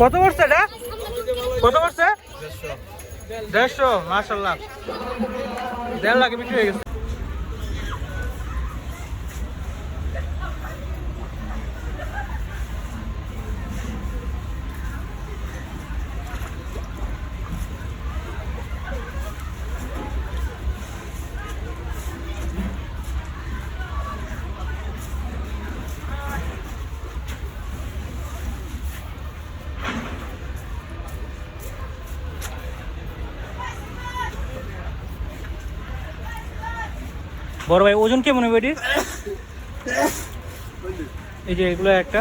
কত পড়ছে এটা? কত পড়ছে দেড়শো। মার্শাল্লাহ দেড় লাখ বিক্রি হয়ে গেছে। বড় ভাই ওজন কেমন হবে এটির? এই যে এগুলো একটা।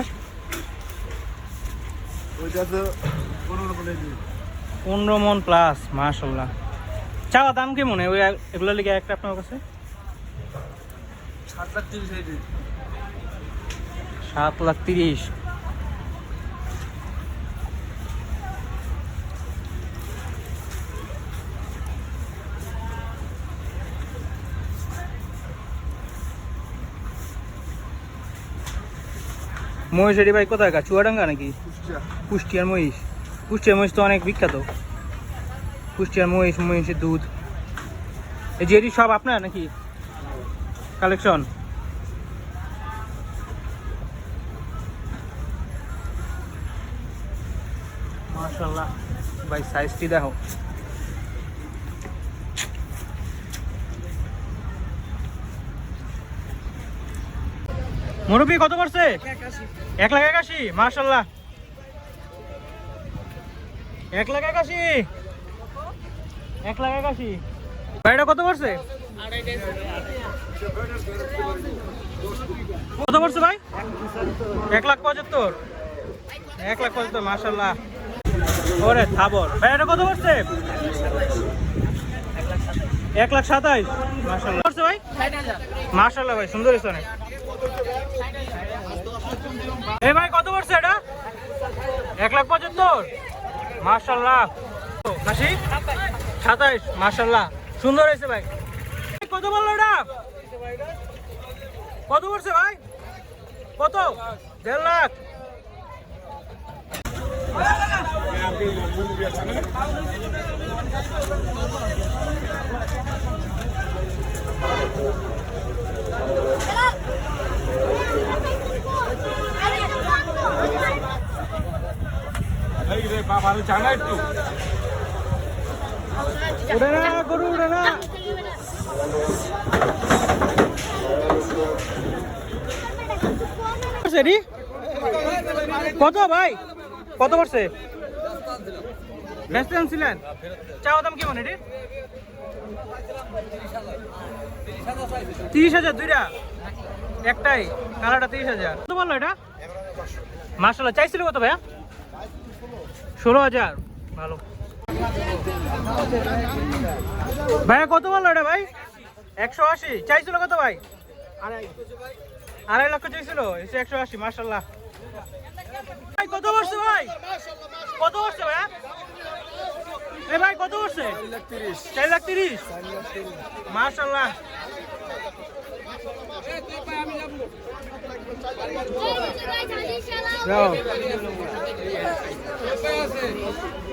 পনেরো মন প্লাস মাশাল্লাহ চাওয়া দাম কেমন? ওই এগুলো লিখে একটা আপনার কাছে? সাত লাখ তিরিশ। মহিষ এটি ভাই কোথায় গা? চুয়াডাঙ্গা নাকি? কুষ্টিয়া। কুষ্টিয়ার মহিষ। কুষ্টিয়ার মহিষ তো অনেক বিখ্যাত। কুষ্টিয়ার মহিষ মহিষের দুধ। এই যে এটি সব আপনার নাকি? কালেকশন? মাশাল্লাহ ভাই সাইজটি দেখো। মুরব্বী কত পড়ছে? এক লাখ একাশি মার্শাল্লাহ এক লাখ একাশি। এক লাখ একাশি। ভাইটা কত পড়ছে? কত পড়ছে ভাই? এক লাখ পঁচাত্তর। এক লাখ পঁচাত্তর মার্শাল্লাহ ওরে থাবর। ভাই এটা কত পড়ছে? এক লাখ সাতাইশ মার্শাল্লাহ পড়ছে ভাই? মার্শাল্লাহ ভাই সুন্দর অনেক। এই ভাই, কত পড়ছে এটা? এক লাখ পঁচাত্তর? মার্শাল্লাহ হাসি সাতাইশ মার্শাল্লাহ সুন্দর হয়েছে ভাই। কত বলল এটা? কত পড়ছে ভাই? কত? দেড় লাখ। এই রে বাবা জানা একটু উড়ে না গরু উড়ে না। সেরি? কত ভাই? কত পড়ছে ব্যস্ত আনছিলেন? চাওয়া দাম কেমন এটি? তিরিশ হাজার দুইটা। একটাই কালারটা তিরিশ হাজার। কত বলল এটা? মার্শাল্লাহ চাইছিল কত ভাইয়া? ষোলো হাজার। ভালো। ভাইয়া কত বলল এটা ভাই? একশো আশি। চাইছিল কত ভাই? আড়াই লক্ষ চাইছিল এসে একশো আশি মার্শাল্লাহ ভাই কত বসছে ভাই? কত বসছে ভাইয়া? এ ভাই কত বসছে? চার লাখ তিরিশ। মার্শাল্লাহ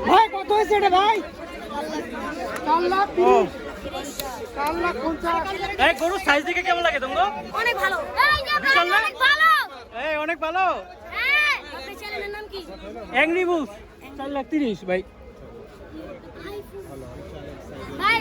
ভাই কত হয়েছে এটা ভাই চার লাখ চার লাখ পঞ্চাশ এই গরুর সাইজ দেখে কেমন লাগে তোমার অনেক ভালো এই বিশাল? অনেক ভালো এই অনেক ভালো হ্যাঁ আপনার চ্যানেলের নাম কি অ্যাংরি বুলস চার লাখ তিরিশ ভাই ভাই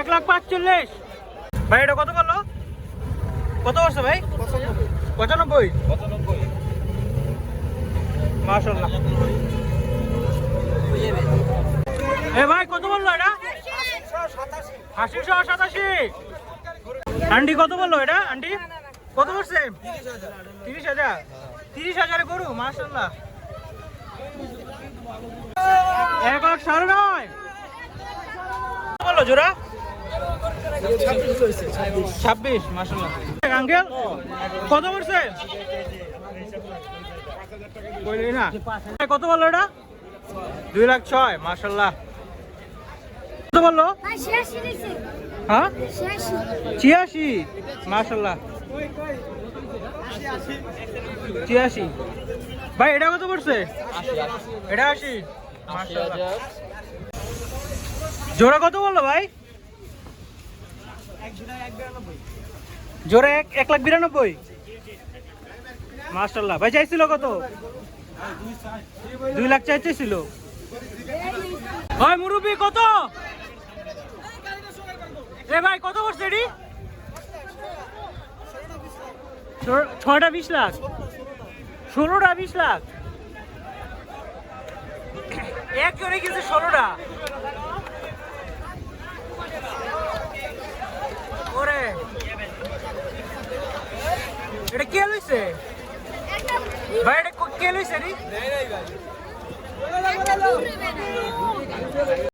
এক লাখ পাঁচচল্লিশ। ভাই, এটা কত করল? কত পড়ছে ভাই? পঁচানব্বই। এ ভাই, কত বলল এটা? আশি সহ সাতাশি। আন্টি, কত বলল এটা? আন্টি, কত বলছে? তিরিশ হাজার। তিরিশ হাজারে গরু মাসাল্লাহ এক লাখ সাড়ে নয়। বলল জোড়া? ছাব্বিশ মাসাল্লাহ আঙ্কেল কত বলছে কইলি না। কত বলল এটা? দুই লাখ ছয় মাসাল্লাহ কত বলল? হ্যাঁ ছিয়াশি মাসাল্লাহ ছিয়াশি। ভাই এটা কত পড়ছে? এটা আশি। জোড়া কত বলল ভাই? জোড়া এক এক লাখ বিরানব্বই। মাসাল্লাহ ভাই, চাইছিল কত? দুই লাখ চাই চাইছিল ভাই, মুরব্বী, কত? এ ভাই, কত পড়ছে এটি? ছ- ছয়টা বিশ লাখ। ষোলোটা বিশ লাখ। একজনে কিনছে ষোলোটা ওরে এটা কে লইছে একটা ভাই এটা